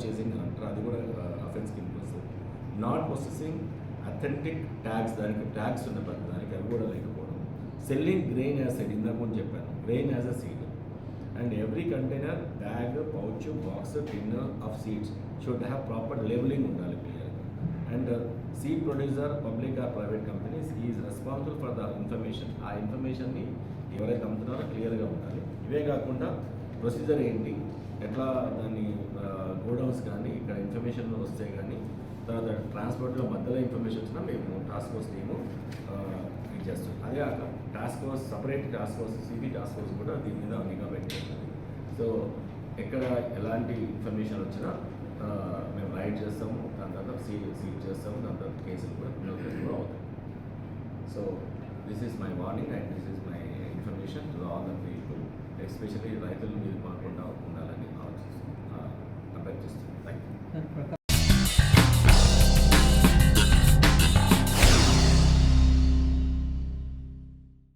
Purchasing అంటారు అది కూడా అఫెన్స్ కింద వస్తుంది నాట్ ప్రొసెసింగ్ అథెంటిక్ ట్యాక్స్ దానికి ట్యాక్స్ ఉన్న ప్రతి దానికి అవి కూడా లేకపోవడం. సెల్లింగ్ గ్రెయిన్ యాజ్ సైడ్ ఇందాక ముందు చెప్పాను grain as a seed and every container bag pouch box tin of seeds should have proper labelling ఉండాలి క్లియర్గా and seed producer public or private companies is responsible for the information ఆ ఇన్ఫర్మేషన్ని ఎవరైతే అమ్ముతున్నారో క్లియర్గా ఉండాలి. ఇవే కాకుండా ప్రొసీజర్ ఏంటి? ఎట్లా దాన్ని ఇన్ఫర్మేషన్ వస్తే కానీ తర్వాత ట్రాన్స్పోర్ట్లో మధ్యలో ఇన్ఫర్మేషన్ వచ్చినా మేము టాస్క్ ఫోర్స్ టీము ఇది చేస్తాం. అదే కాక task force separate task force CB task force కూడా దీని మీద నిఘా పెట్టేది సో ఎక్కడ ఎలాంటి ఇన్ఫర్మేషన్ వచ్చినా మేము రైడ్ చేస్తాము దాని తర్వాత సీ సీల్ చేస్తాము దాని తర్వాత కేసులు కూడా కూడా అవుతాయి. So this is my warning and this is my information to all the people especially రైతులు మీరు మాకుండా and for that.